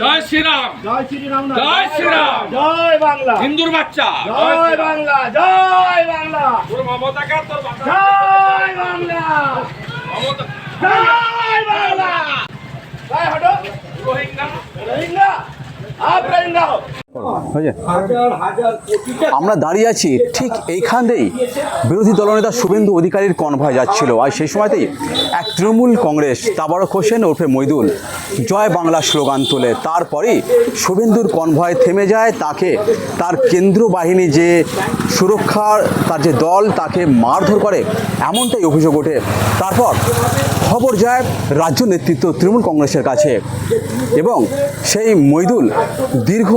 জয় শ্রীরাম। জয় শ্রীরাম জয় শ্রীরাম। জয় বাংলা। হিন্দুর বাচ্চা। জয় বাংলা জয় বাংলা। তোর মমতা কার তোর জয় বাংলা। মমতা জয় বাংলা। জয় হটো। রোহিঙ্গা। রোহিঙ্গা। আপ রোহিঙ্গা আমরা দাঁড়িয়ে আছি ঠিক এইখান এইখানেই বিরোধী দলনেতা শুভেন্দু অধিকারীর কনভয় যাচ্ছিল। আর সেই সময়তেই এক তৃণমূল কংগ্রেস তাবারক হোসেন ওরফে মৈদুল জয় বাংলা স্লোগান তোলে। তারপরেই শুভেন্দুর কনভয় থেমে যায় তাকে তার কেন্দ্র বাহিনী যে সুরক্ষার তার যে দল তাকে মারধর করে এমনটাই অভিযোগ ওঠে। তারপর খবর যায় রাজ্য নেতৃত্ব তৃণমূল কংগ্রেসের কাছে। এবং সেই মৈদুল দীর্ঘ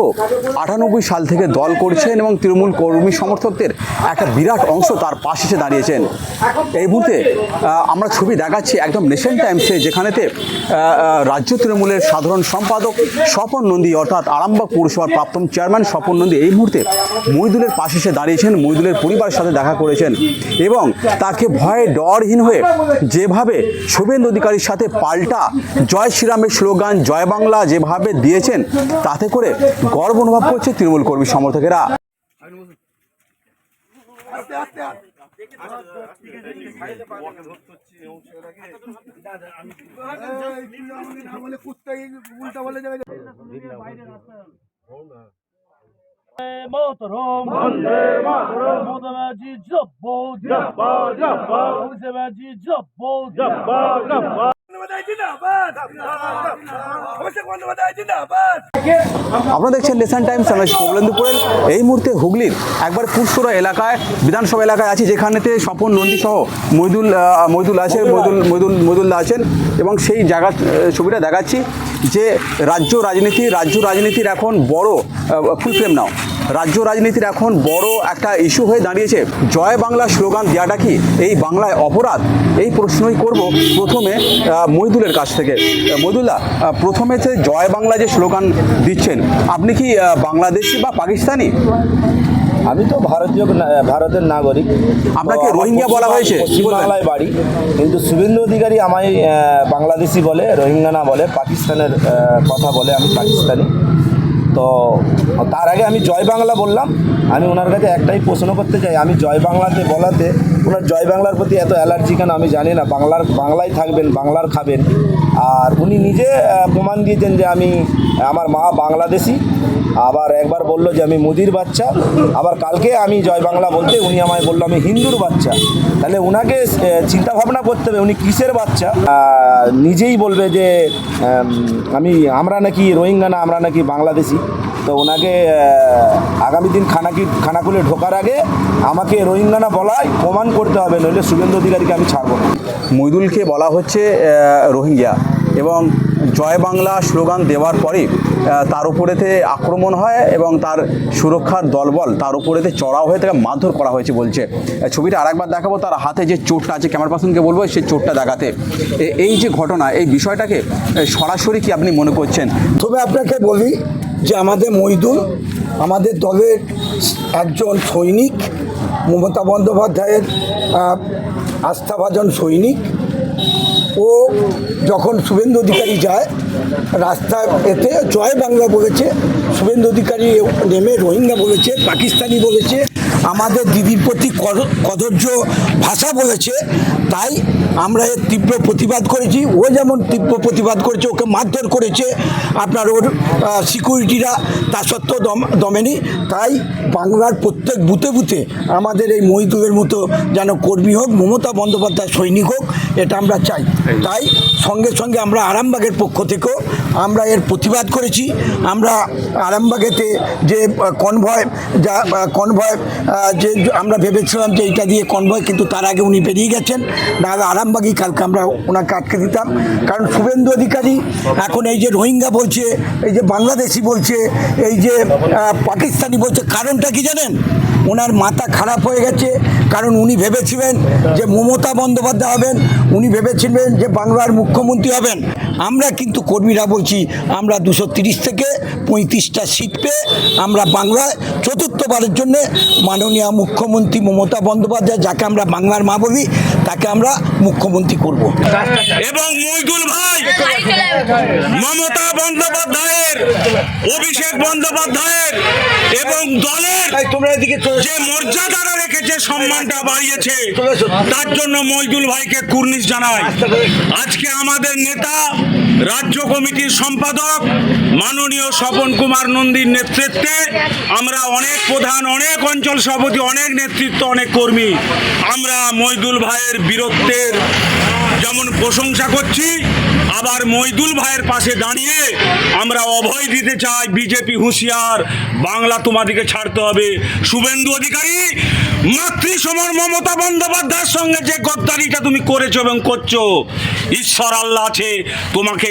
আটানব্বই সাল থেকে দল করছেন এবং তৃণমূল কর্মী সমর্থকদের একটা বিরাট অংশ তার পাশে এসে দাঁড়িয়েছেন। এই মুহূর্তে আমরা ছবি দেখাচ্ছি একদম নেশন টাইমসে যেখানেতে রাজ্য তৃণমূলের সাধারণ সম্পাদক স্বপন নন্দী, অর্থাৎ আরামবাগ পৌরসভার প্রাক্তন চেয়ারম্যান স্বপন নন্দী, এই মুহূর্তে মহিদুলের পাশে এসে দাঁড়িয়েছেন, মহিদুলের পরিবারের সাথে দেখা করেছেন এবং তাকে ভয়ে ডরহীন হয়ে যেভাবে শুভেন্দু অধিকারীর সাথে পাল্টা জয় শ্রীরামের স্লোগান, জয় বাংলা যেভাবে দিয়েছেন, তাতে করে গর্ব অনুভব করছে তৃণমূল কর্মী সমর্থকেরা। আপনারা দেখছেন নেশান টাইমস আমি কমলেন্দু পোড়েল এই মুহূর্তে হুগলির একবার পুরসুরা এলাকায় বিধানসভা এলাকায় আছি যেখানেতে স্বপন নন্দী সহ মৈদুল মৈদুল আছে মইদুল মইদুল মইদুল্লাহ আছেন এবং সেই জায়গা আহ, ছবিটা দেখাচ্ছি যে রাজ্য রাজনীতি রাজ্য রাজনীতির এখন বড় ফুল ফ্রেম নাও রাজ্য রাজনীতির এখন বড় একটা ইস্যু হয়ে দাঁড়িয়েছে। জয় বাংলা স্লোগান দেওয়াটা কি এই বাংলায় অপরাধ? এই প্রশ্নই করব প্রথমে আহ, মইদুলের কাছ থেকে। আহ, মইদুল্লাহ প্রথমে যে জয় বাংলা যে স্লোগান দিচ্ছেন আপনি কি বাংলাদেশি বা পাকিস্তানি? আমি তো ভারতীয় ভারতের নাগরিক। আপনাকে রোহিঙ্গা বলা হয়েছে? পশ্চিমবাংলায় বাড়ি কিন্তু শুভেন্দু অধিকারী আমায় বাংলাদেশি বলে রোহিঙ্গা না বলে পাকিস্তানের কথা বলে আমি পাকিস্তানি। তো তার আগে আমি জয় বাংলা বললাম। আমি ওনার কাছে একটাই প্রশ্ন করতে চাই। আমি জয় বাংলাতে বলাতে ওনার জয় বাংলার প্রতি এত অ্যালার্জি কেন আমি জানি না। বাংলার বাংলায় থাকবেন, বাংলার খাবেন। আর উনি নিজে প্রমাণ দিয়েছেন যে আমি, আমার মা বাংলাদেশি। আবার একবার বলল যে আমি মুদির বাচ্চা। আবার কালকে আমি জয় বাংলা বলতে উনি আমায় বলল, আমি হিন্দুর বাচ্চা। তাহলে ওনাকে চিন্তাভাবনা করতে হবে, উনি কিসের বাচ্চা? নিজেই বলবে যে আমি, আমরা নাকি রোহিঙ্গা না, আমরা নাকি বাংলাদেশি। তো ওনাকে আগামী দিন খানাকি খানাকুলে ঢোকার আগে আমাকে রোহিঙ্গা না বলায় প্রমাণ করতে হবে নইলে শুভেন্দু অধিকারীকে আমি ছাড়বো। না মইদুলকে বলা হচ্ছে রোহিঙ্গা এবং জয় বাংলা স্লোগান দেওয়ার পরে তার উপরেতে আক্রমণ হয় এবং তার সুরক্ষার দলবল তার উপরেতে চড়াও হয়ে তাকে মারধর করা হয়েছে বলছে। ছবিটা আরেকবার দেখাবো তার হাতে যে চোটটা আছে ক্যামেরা পার্সনকে বলব সেই চোটটা দেখাতে। এই যে ঘটনা এই বিষয়টাকে সরাসরি কি আপনি মনে করছেন? তবে আপনাকে বলি যে আমাদের মইদুল আমাদের দলের একজন সৈনিক, মমতা বন্দ্যোপাধ্যায়ের আস্থাভাজন সৈনিক। ও যখন শুভেন্দু অধিকারী যায়, রাস্তা এতে জয় বাংলা বলেছে, শুভেন্দু অধিকারী নেমে রোহিঙ্গা বলেছে, পাকিস্তানি বলেছে আমাদের দিদির প্রতি কদর্য ভাষা বলেছে, তাই আমরা এর তীব্র প্রতিবাদ করেছি। ও যেমন তীব্র প্রতিবাদ করেছে, ওকে মারধর করেছে, আপনার ওর সিকিউরিটিরা তা সত্ত্বেও দম, দমেনি। তাই বাংলার প্রত্যেক বুথে বুথে আমাদের এই মহিদুলের মতো যেন কর্মী হোক, মমতা বন্দ্যোপাধ্যায় সৈনিক হোক, এটা আমরা চাই। তাই সঙ্গে সঙ্গে আমরা আরামবাগের পক্ষ থেকেও আমরা এর প্রতিবাদ করেছি। আমরা আরামবাগেতে যে কনভয়, যা কনভয় যে আমরা ভেবেছিলাম যে এটা দিয়ে কনভয় কিন্তু তার আগে উনি বেরিয়ে গেছেন। নাহলে আরামবাগই কালকে আমরা ওনাকে আটকে দিতাম। কারণ শুভেন্দু অধিকারী এখন এই যে রোহিঙ্গা বলছে, এই যে বাংলাদেশি বলছে, এই যে পাকিস্তানি বলছে, কারণটা কি জানেন? ওনার মাথা খারাপ হয়ে গেছে। কারণ উনি ভেবেছিলেন যে মমতা বন্দ্যোপাধ্যায় হবেন, উনি ভেবেছিলেন যে বাংলার মুখ্যমন্ত্রী হবেন। আমরা কিন্তু কর্মীরা বলছি, আমরা দুশো থেকে পঁয়ত্রিশটা সিট পেয়ে আমরা বাংলায় চতুর্থ চতুর্থবারের জন্য মাননীয় মুখ্যমন্ত্রী মমতা বন্দ্যোপাধ্যায় যাকে আমরা বাংলার মা বলি তাকে আমরা মুখ্যমন্ত্রী করব। এবং মইদুল ভাই মমতা বন্দ্যোপাধ্যায়ের অভিষেক বন্দ্যোপাধ্যায়ের এবং দলের তোমরা এদিকে যে মর্যাদাটা রেখেছে সম্মানটা বাড়িয়েছে তার জন্য মইদুল ভাইকে কুর্নিশ জানাই। আজকে আমাদের নেতা রাজ্য কমিটির সম্পাদক মাননীয় স্বপন কুমার নন্দীর নেতৃত্বে আমরা অনেক প্রধান, অনেক অঞ্চল সভাপতি, অনেক নেতৃত্ব, অনেক কর্মী, আমরা মইদুল ভাইয়ের বীরত্বের যেমন প্রশংসা করছি, আবার মইদুল ভাইয়ের পাশে দাঁড়িয়ে আমরা অভয় দিতে চাই, বিজেপি হুঁশিয়ার, বাংলা তোমাদেরকে ছাড়তে হবে। শুভেন্দু অধিকারী মাতৃসমর মমতা বন্দ্যোপাধ্যায়ের সঙ্গে যে গদ্দারিটা তুমি করেছ এবং করছ, ঈশ্বর আল্লাহ আছে, তোমাকে